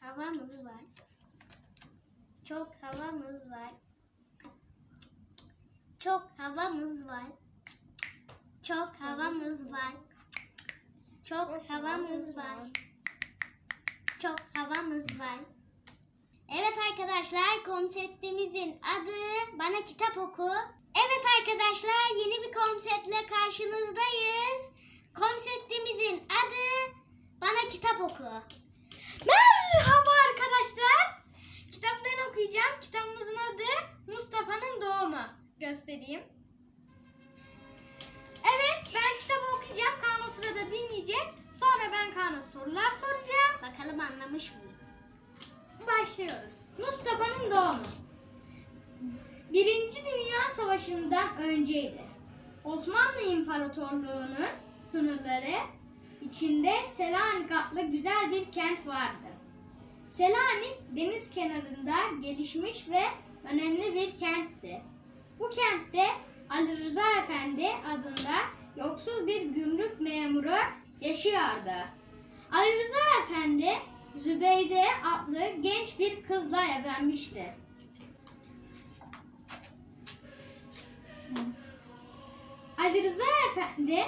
havamız var. Çok havamız var. Çok havamız var. Çok havamız var. Çok havamız var. Çok havamız var. Evet arkadaşlar konseptimizin adı Bana Kitap Oku. Evet arkadaşlar yeni bir konseptle karşınızdayız. Konseptimizin adı Bana Kitap Oku. Merhaba arkadaşlar. Kitap ben okuyacağım. Kitabımızın adı Mustafa'nın Doğumu. Göstereyim. Evet ben kitabı okuyacağım. Kaan o sırada dinleyecek. Sonra ben Kaan'a sorular soracağım. Bakalım anlamış mı? Başlıyoruz. Mustafa'nın doğumu. Birinci Dünya Savaşı'ndan önceydi. Osmanlı İmparatorluğu'nun sınırları içinde Selanik adlı güzel bir kent vardı. Selanik deniz kenarında gelişmiş ve önemli bir kentti. Bu kentte Ali Rıza Efendi adında yoksul bir gümrük memuru yaşıyordu. Ali Rıza Efendi Zübeyde adlı genç bir kızla evlenmişti. Ali Rıza Efendi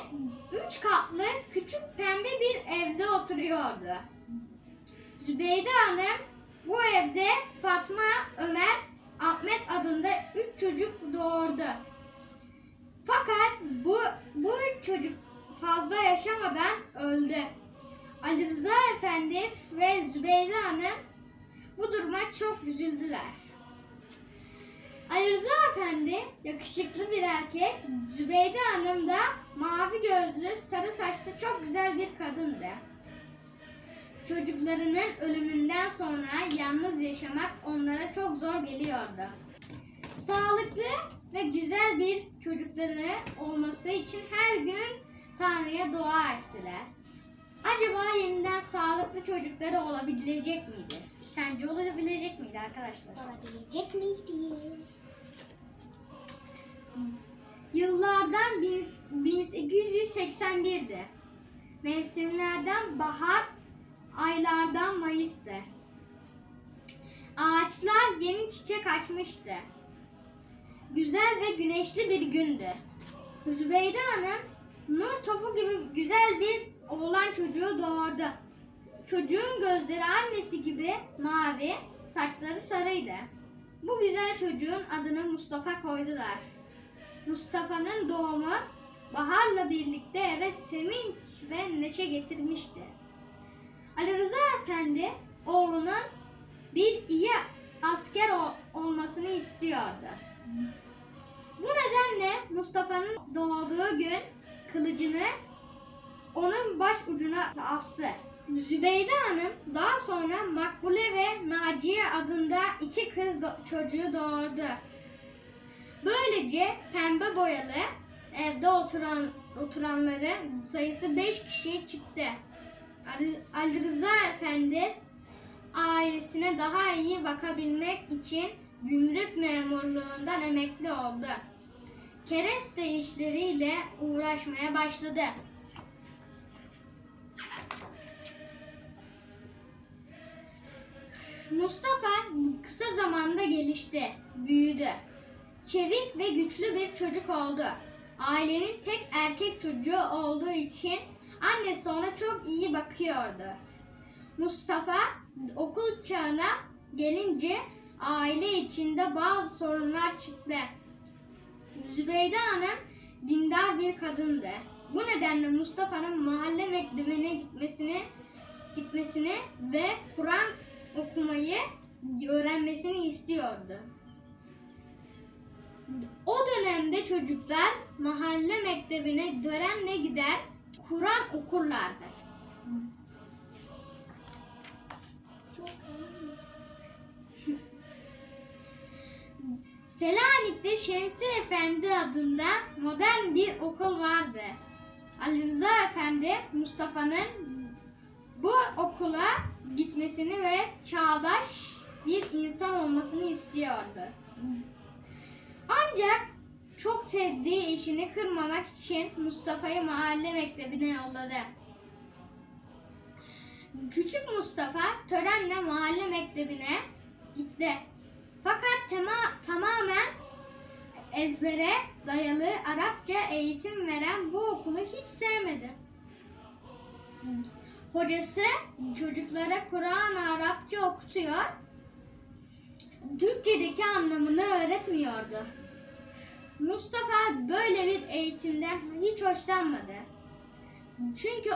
üç katlı küçük pembe bir evde oturuyordu. Zübeyde Hanım bu evde Fatma, Ömer, Ahmet adında üç çocuk doğurdu. Fakat bu, bu üç çocuk fazla yaşamadan öldü. Ali Rıza Efendi ve Zübeyde Hanım bu duruma çok üzüldüler. Ali Rıza Efendi yakışıklı bir erkek, Zübeyde Hanım da mavi gözlü, sarı saçlı çok güzel bir kadındı. Çocuklarının ölümünden sonra yalnız yaşamak onlara çok zor geliyordu. Sağlıklı ve güzel bir çocukları olması için her gün Tanrı'ya dua ettiler. Acaba yeniden sağlıklı çocukları olabilecek miydi? Sence olabilecek miydi arkadaşlar? Olabilecek miydi? Yıllardan bin- 1881'di. Mevsimlerden bahar, aylardan Mayıs'tı. Ağaçlar yeni çiçek açmıştı. Güzel ve güneşli bir gündü. Zübeyde Hanım nur topu gibi güzel bir oğlan çocuğu doğurdu. Çocuğun gözleri annesi gibi mavi, saçları sarıydı. Bu güzel çocuğun adını Mustafa koydular. Mustafa'nın doğumu baharla birlikte eve sevinç ve neşe getirmişti. Ali Rıza Efendi oğlunun bir iyi asker ol- olmasını istiyordu. Bu nedenle Mustafa'nın doğduğu gün kılıcını onun baş ucuna astı. Zübeyde Hanım daha sonra Makbule ve Naciye adında iki kız do- çocuğu doğurdu. Böylece pembe boyalı evde oturan oturanların sayısı 5 kişiye çıktı. Ali- Rıza Efendi ailesine daha iyi bakabilmek için gümrük memurluğundan emekli oldu. Kereste işleriyle uğraşmaya başladı. Mustafa kısa zamanda gelişti, büyüdü. Çevik ve güçlü bir çocuk oldu. Ailenin tek erkek çocuğu olduğu için annesi ona çok iyi bakıyordu. Mustafa okul çağına gelince aile içinde bazı sorunlar çıktı. Zübeyde Hanım dindar bir kadındı. Bu nedenle Mustafa'nın mahalle mektebine gitmesini gitmesini ve Kur'an okumayı öğrenmesini istiyordu. O dönemde çocuklar mahalle mektebine törenle gider, Kur'an okurlardı. Selanik'te Şemsi Efendi adında modern bir okul vardı. Ali Rıza Efendi Mustafa'nın bu okula gitmesini ve çağdaş bir insan olmasını istiyordu. Ancak çok sevdiği eşini kırmamak için Mustafa'yı mahalle mektebine yolladı. Küçük Mustafa törenle mahalle mektebine gitti. Fakat tema- tamamen ezbere dayalı Arapça eğitim veren bu okulu hiç sevmedi. Hocası çocuklara Kur'an Arapça okutuyor. Türkçedeki anlamını öğretmiyordu. Mustafa böyle bir eğitimden hiç hoşlanmadı. Çünkü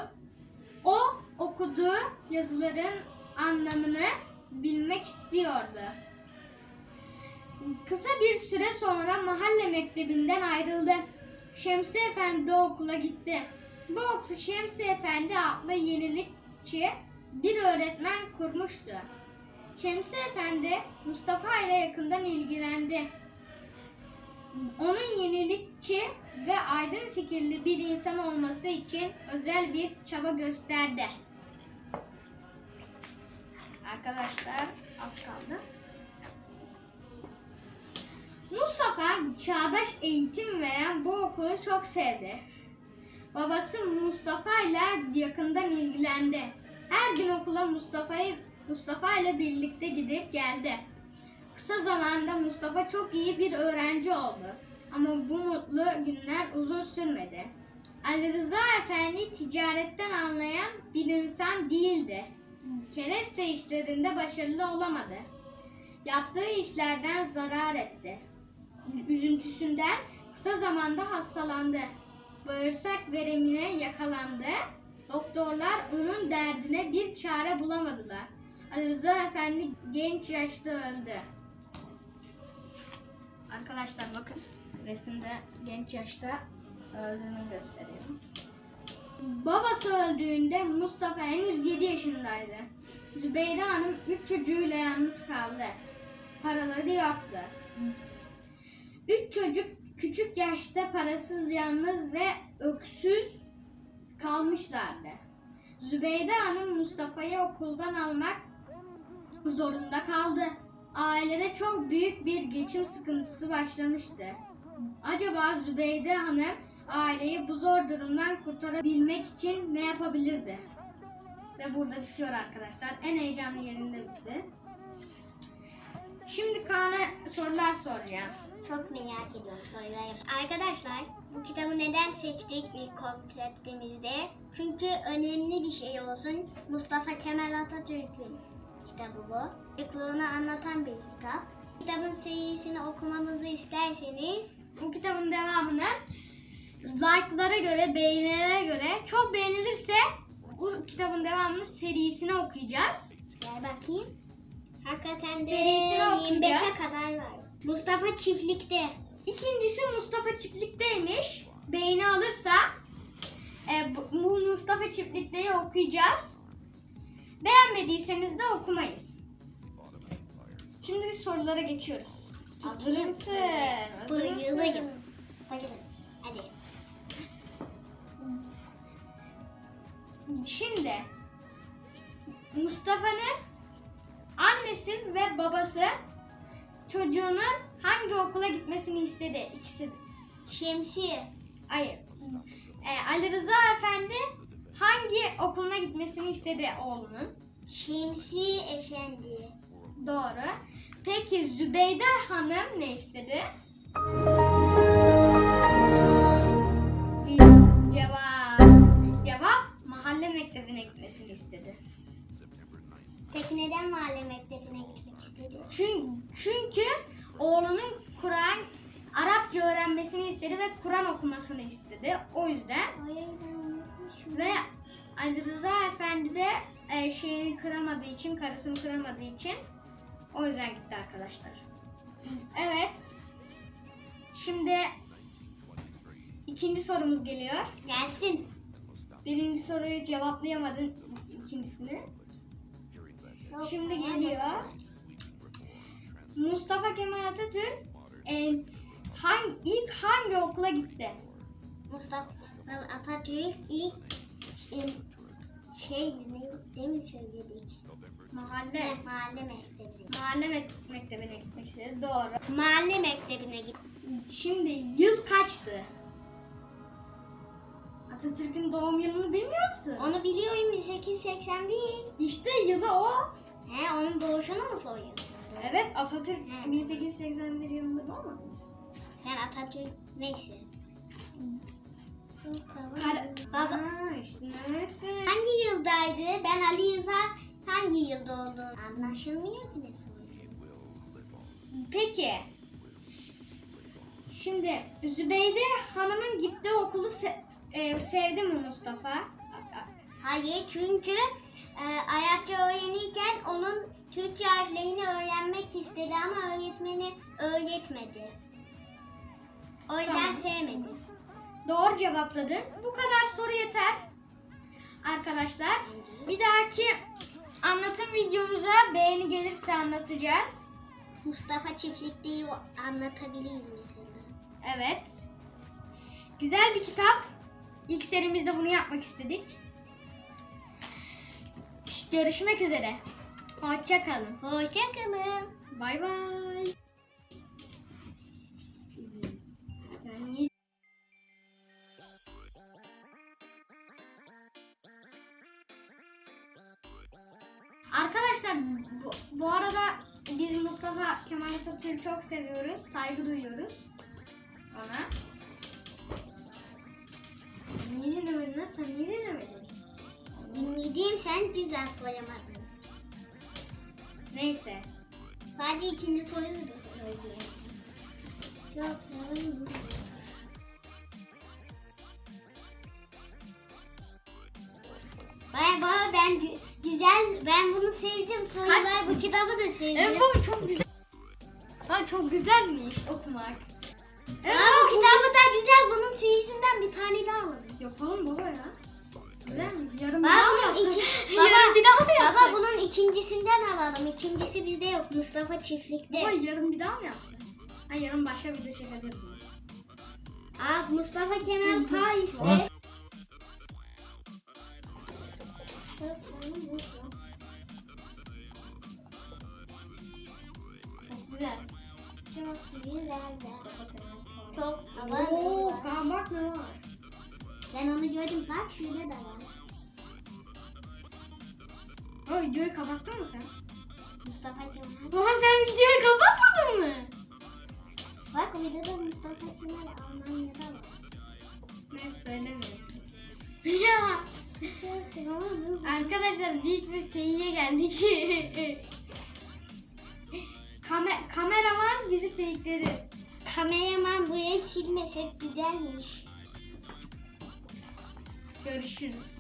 o okuduğu yazıların anlamını bilmek istiyordu. Kısa bir süre sonra mahalle mektebinden ayrıldı. Şemsi Efendi okula gitti. Bu okul Şemsi Efendi adlı yenilikçi bir öğretmen kurmuştu. Şemsi Efendi Mustafa ile yakından ilgilendi. Onun yenilikçi ve aydın fikirli bir insan olması için özel bir çaba gösterdi. Arkadaşlar az kaldı. Mustafa çağdaş eğitim veren bu okulu çok sevdi. Babası Mustafa ile yakından ilgilendi. Her gün okula Mustafa'yı Mustafa ile birlikte gidip geldi. Kısa zamanda Mustafa çok iyi bir öğrenci oldu. Ama bu mutlu günler uzun sürmedi. Ali Rıza Efendi ticaretten anlayan bir insan değildi. Kereste işlerinde başarılı olamadı. Yaptığı işlerden zarar etti. Üzüntüsünden kısa zamanda hastalandı. Bağırsak veremine yakalandı. Doktorlar onun derdine bir çare bulamadılar. Ali Rıza Efendi genç yaşta öldü. Arkadaşlar bakın resimde genç yaşta öldüğünü gösteriyorum. Babası öldüğünde Mustafa henüz 7 yaşındaydı. Zübeyde Hanım 3 çocuğuyla yalnız kaldı. Paraları yoktu. Üç çocuk küçük yaşta parasız, yalnız ve öksüz kalmışlardı. Zübeyde Hanım Mustafa'yı okuldan almak zorunda kaldı. Ailede çok büyük bir geçim sıkıntısı başlamıştı. Acaba Zübeyde Hanım aileyi bu zor durumdan kurtarabilmek için ne yapabilirdi? Ve burada bitiyor arkadaşlar. En heyecanlı yerinde bitti. Şimdi Kaan'a sorular soracağım. Çok merak ediyorum soruları. Arkadaşlar bu kitabı neden seçtik ilk konseptimizde? Çünkü önemli bir şey olsun. Mustafa Kemal Atatürk'ün kitabı bu. Çocukluğunu anlatan bir kitap. Kitabın serisini okumamızı isterseniz Bu kitabın devamını like'lara göre, beğenilere göre çok beğenilirse bu kitabın devamını serisini okuyacağız. gel bakayım. Hakikaten de Serisini 25'e okuyacağız. kadar var. Mustafa çiftlikte. İkincisi Mustafa Çiftlik'teymiş. Beğeni alırsa e, bu Mustafa Çiftlik'teyi okuyacağız. Beğenmediyseniz de okumayız. Şimdi sorulara geçiyoruz. Hazır mısın? Hazır mısın? Hadi. Şimdi Mustafa'nın annesi ve babası çocuğunun hangi okula gitmesini istedi? İkisi. Şemsiye. Hayır. Ee, Ali Rıza Efendi hangi okuluna gitmesini istedi oğlunun? Şemsiye Efendi. Doğru. Peki Zübeyde Hanım ne istedi? Cevap. Cevap mahalle mektebine gitmesini istedi. Peki neden mahalle mektebine gitmek istedi? Çünkü, çünkü oğlunun Kur'an Arapça öğrenmesini istedi ve Kur'an okumasını istedi. O yüzden ben unutmuşum. Ve Ali Rıza Efendi de e, şeyini kıramadığı için, karısını kıramadığı için o yüzden gitti arkadaşlar. Evet. Şimdi ikinci sorumuz geliyor. Gelsin. Birinci soruyu cevaplayamadın ikincisini. Şimdi geliyor. Mustafa Kemal Atatürk e, hangi, ilk hangi okula gitti? Mustafa Atatürk ilk şey mi söyledik? Mahalle. Mahalle mektebine. Mahalle mek- mektebine gitmek istedi. Doğru. Mahalle mektebine git. Şimdi yıl kaçtı? Atatürk'ün doğum yılını bilmiyor musun? Onu biliyorum 1881. İşte yılı o. He onun doğuşunu mu soruyorsun? Evet Atatürk Hı. 1881 yılında doğmadı? Sen Atatürk neyse. Kar- Baba işte hangi yıldaydı? Ben Ali Rıza hangi yılda olduğunu anlaşılmıyor ki ne soruyor. Peki. Şimdi Zübeyde Hanım'ın gittiği okulu se- e, sevdi mi Mustafa? A- a- Hayır çünkü e, Arapça öğrenirken onun Türkçe harflerini öğrenmek istedi ama öğretmeni öğretmedi. O yüzden Tamam. sevmedi. Doğru cevapladın. Bu kadar soru yeter. Arkadaşlar bir dahaki anlatım videomuza beğeni gelirse anlatacağız. Mustafa çiftlikteyi anlatabiliriz mesela. Evet. Güzel bir kitap. İlk serimizde bunu yapmak istedik. Görüşmek üzere. Hoşça kalın. Hoşçakalın. Bay bay. Arkadaşlar bu, bu arada biz Mustafa Kemal Atatürk'ü çok seviyoruz. Saygı duyuyoruz ona. Niye dinlemedin lan? Sen niye dinlemedin? Dinlediğim sen güzel soramadın. Neyse. Sadece ikinci soruyu söyleyeyim. Yok, yalnız. Baya baba ben güzel ben bunu sevdim sorular bu kitabı da sevdim. Evet baba çok güzel. Ha çok güzelmiş okumak. Evet Aa, bu kitabı da güzel bunun serisinden bir tane daha alalım. Yapalım baba ya. Güzelmiş. Yarın bir Baba, daha mı yapsak? iki- Yarın Baba, bir daha mı yapsak? Baba bunun ikincisinden alalım. İkincisi bizde yok. Mustafa çiftlikte. Baba yarın bir daha mı yapsak? Ha yarın başka video çekebiliriz. Aa, Mustafa Kemal Ama- Paris'te. Çok güzel. Çok güzel. Çok Oo, havalı. kan bak ne var. Ben onu gördüm. Bak şurada da var. Ha videoyu kapattın mı sen? Mustafa Kemal. Baba sen videoyu kapatmadın mı? Bak burada da Mustafa Kemal Almanya'da var. Ben söylemiyorum. ya. Arkadaşlar büyük bir feyiye geldik. Kame kameraman bizi feyikledi. Kameraman burayı silmesek güzelmiş. Görüşürüz.